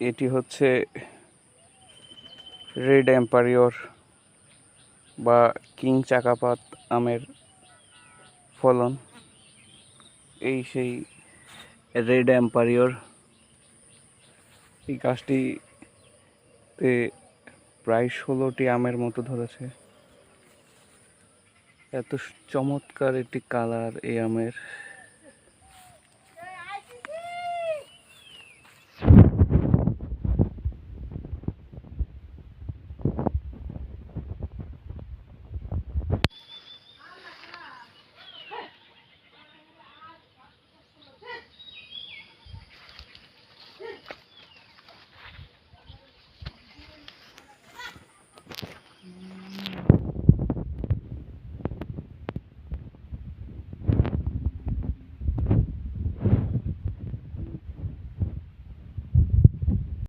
এটি হচ্ছে রেড এম্পারিয়র বা কিং চাকাপাত আমের ফলন। এই সেই রেড এম্পারিয়র এই গাছটিতে প্রায় ষোলোটি আমের মতো ধরেছে। এত চমৎকার একটি কালার এই আমের।